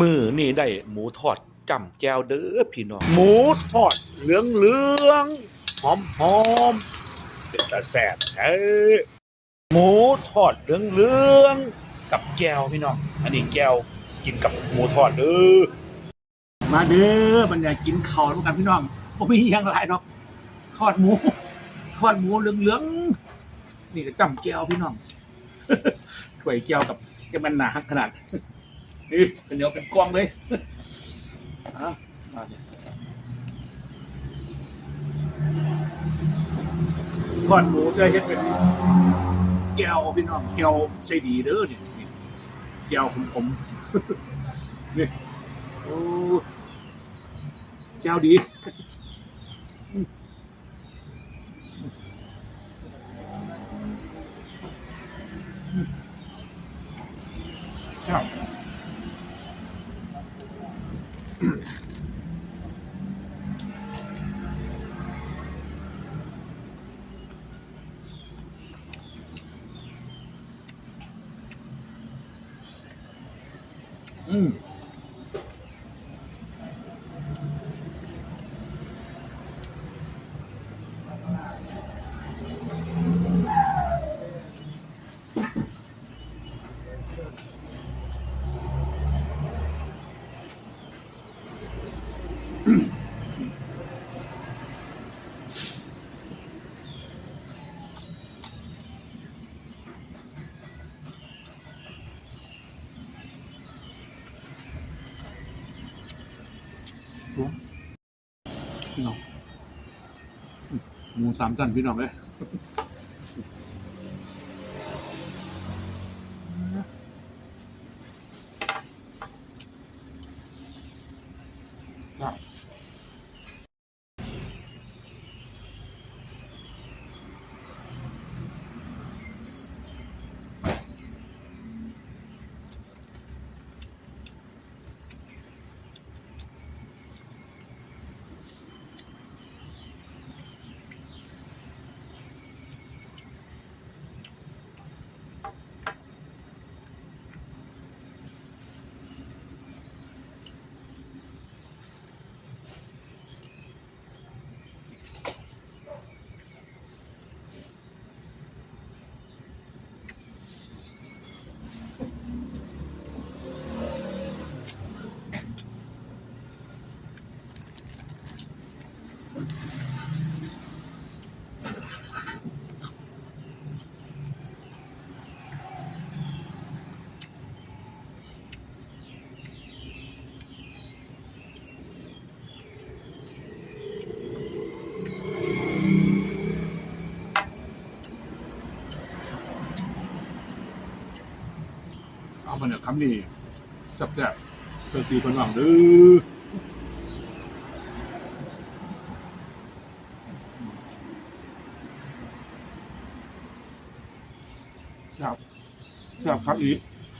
มือนี่ได้หมูทอดจำแจวเด้อพี่น้อง หมูทอดเหลืองเหลืองหอมหอมๆเป็นตาแซ่บเอ้ยหมูทอดเหลืองเหลืองๆกับแจวพี่น้อง อันนี้แจวกินกับหมูทอดเด้อ มาเด้อบรรยากินข้าวร่วมกันพี่น้องบ่มีหยังหลายเนาะทอดหมู ทอดหมูเหลืองๆนี่ก็จำแจวพี่น้องถ้วยแจวกับจะมันหนาขนาด นี่เป็นเหนียวเป็นกล้องเลยอะมาเนี่ยทอดหมูจะเฮ็ดเป็นแก้วพี่น้องแก้วใส่ดีเด้อนี่นี่แก้วขมๆนี่โอ้แก้วดีครับ อื พี่น้องหมูสามชั้นพี่น้องเลย เอามาเนี่ยคำนี้จับแซ่บเติมตีคนหวังเด้อจับจับครับอีก